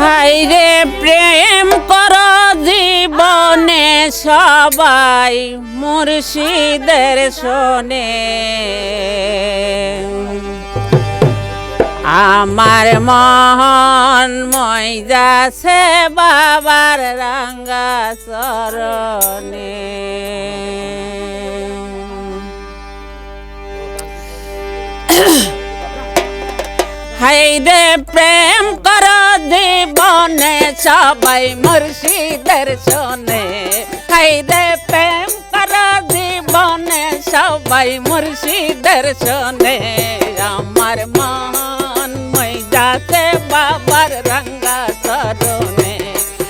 হাইরে প্রেম কর জীবনে সবাই মুর্শিদের শোনে। আমার মহন ময়দাছে বাবার রাঙ্গা চরণে। হাইরে প্রেম কর জীবনে, সবাই মুর্শিদের শোনে। হাইরে প্রেম কর জীবনে, সবাই মুর্শিদের শোনে। আমার মন মৈদাতে বাবার রঙ্গা চরণে।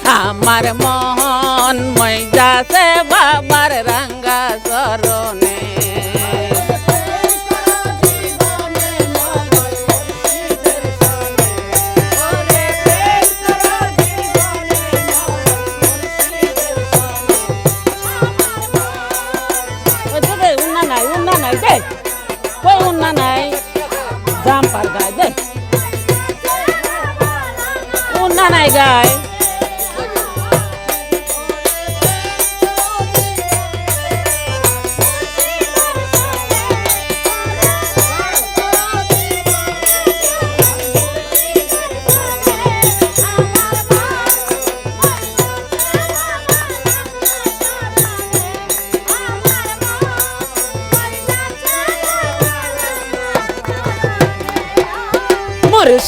আমার মন মৈদাতে বাবার রঙ্গা চরণে। উন্না নাই উন্না নাই দে কই উন্না নাই? জাম পার গায় দে উন্না নাই গায়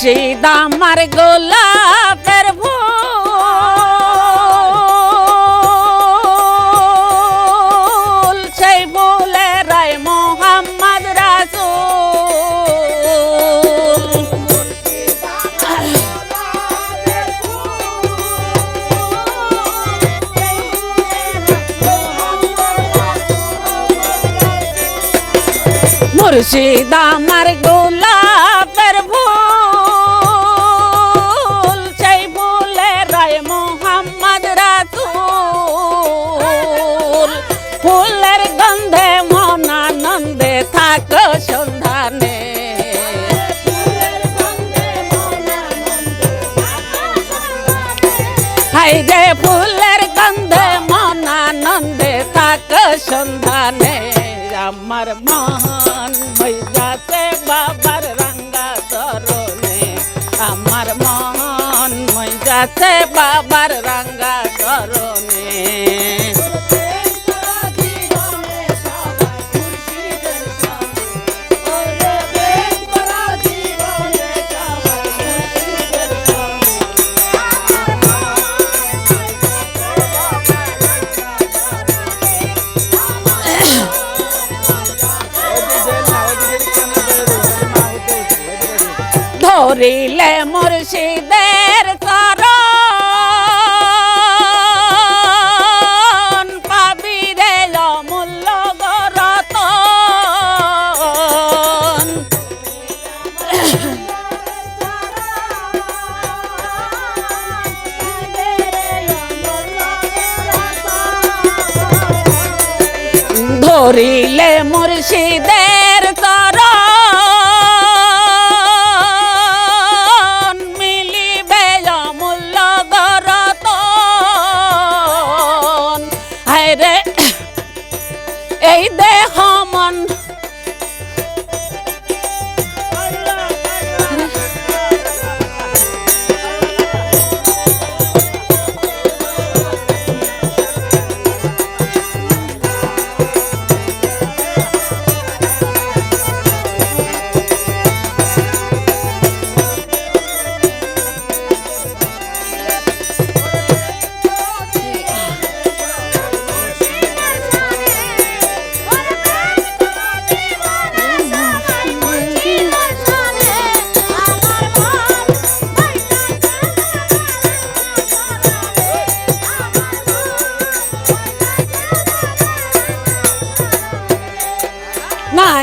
মুর্শিদ আমার গোলাপের ফুল। সেই বলে রায় মোহাম্মদ রাসূল। মুর্শিদ আমার গোলাপের ফুল। সন্ধানে আমার মন মৈদাতে বাবার রঙ্গা চরণে আমার মন মৈদাতে বাবার রঙ্গা ধরিলে মুর্শিদের চরণ। পাবি রে অমূল্য গরতন ধরিলে মুর্শিদের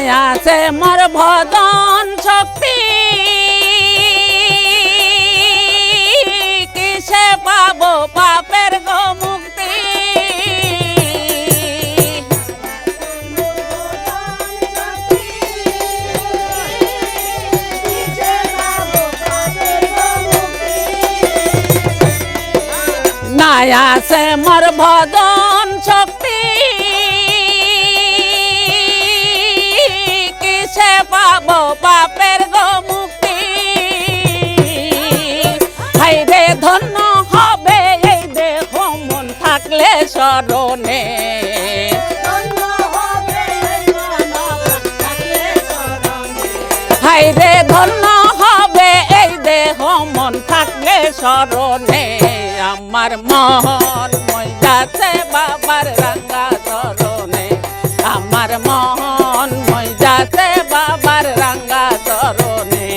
আছে মর ভদন শক্তি। কিসে পাবো পাপের গো মুক্তি নাই আছে মর ভদন শক্তি। পাবো পাপের গো মুক্তি। হাইরে ধন্য হবে এই দেহ মন থাকলে স্মরণে। হাইরে ধন্য হবে এই দেহ মন থাকলে স্মরণে। আমার মন মইদাছে বাবার রাঙ্গা চরণে। আমার মন বাবার রাঙ্গা চরণে।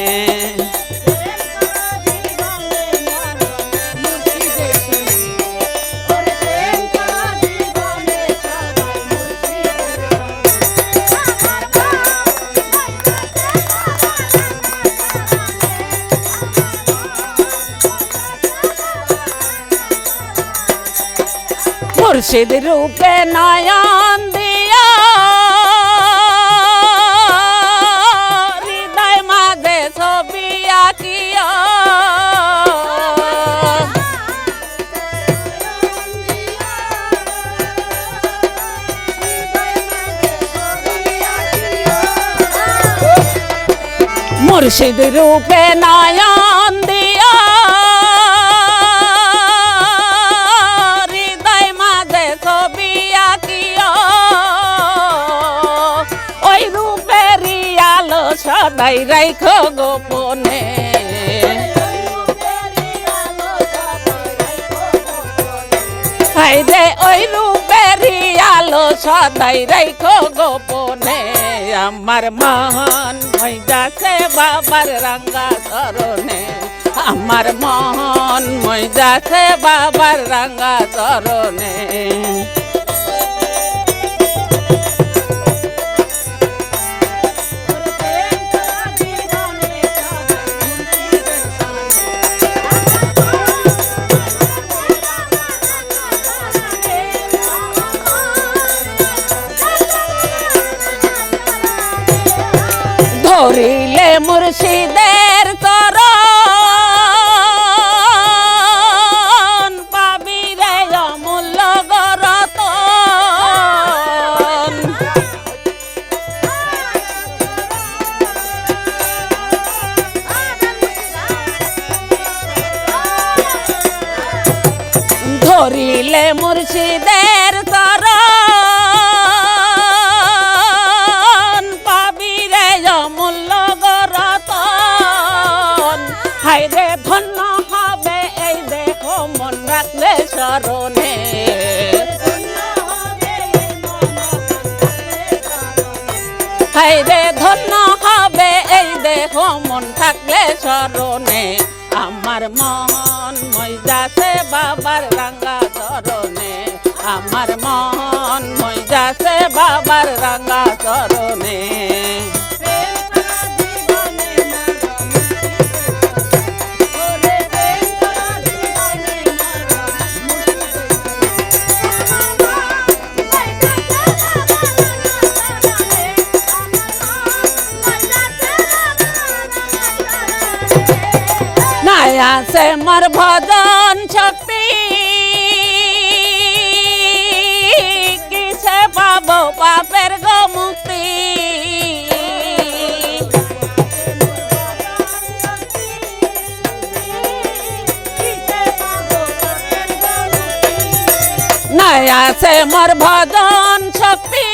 মুর্শিদ রূপে নয়ন মুর্শিদ রূপে নয়ন দিয়া। হৃদয় মাঝে ছবি আঁকিয়া ওই রূপেরই আলো সদাই রাইখ গোপনে। হাইরে ওই রূপেরই আলো, সদাই রাইখো গোপনে। আমার মন হই যাচ্ছে বাবার রাঙ্গা চরণে আমার মন মই যাচ্ছে বাবার রাঙ্গা চরণে মুর্শিদের চরণ পাবি রে অমূল্য গরতন। ধরিলে মুর্শিদের হাইরে ধন্য হবে এই দেহ, মন থাকলে স্মরণে। আমার মন মই বাবার রাঙ্গা চরণে। আমার মন মই বাবার রাঙ্গা চরণে। আছে মোর ভজন শক্তি। কিসে পাবো পাপের গো মুক্তি? নাই আছে মোর ভজন শক্তি।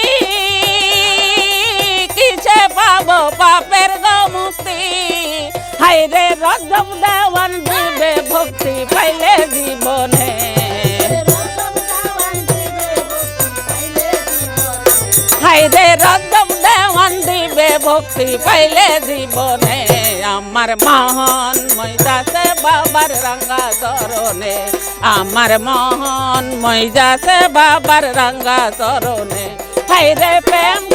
কিসে পাবো পাপের গো মুক্তি হাইরে রজব দেওয়ান দিবে, ভক্তি পাইলে জীবনে। হাইরে রজব দেওয়ান দিবে, ভক্তি পাইলে জীবনে। আমার মহন মইদাসে বাবার রঙ্গা চরণে। আমার মহন মইদাসে বাবার রঙ্গা চরণে। হাইরে প্রেম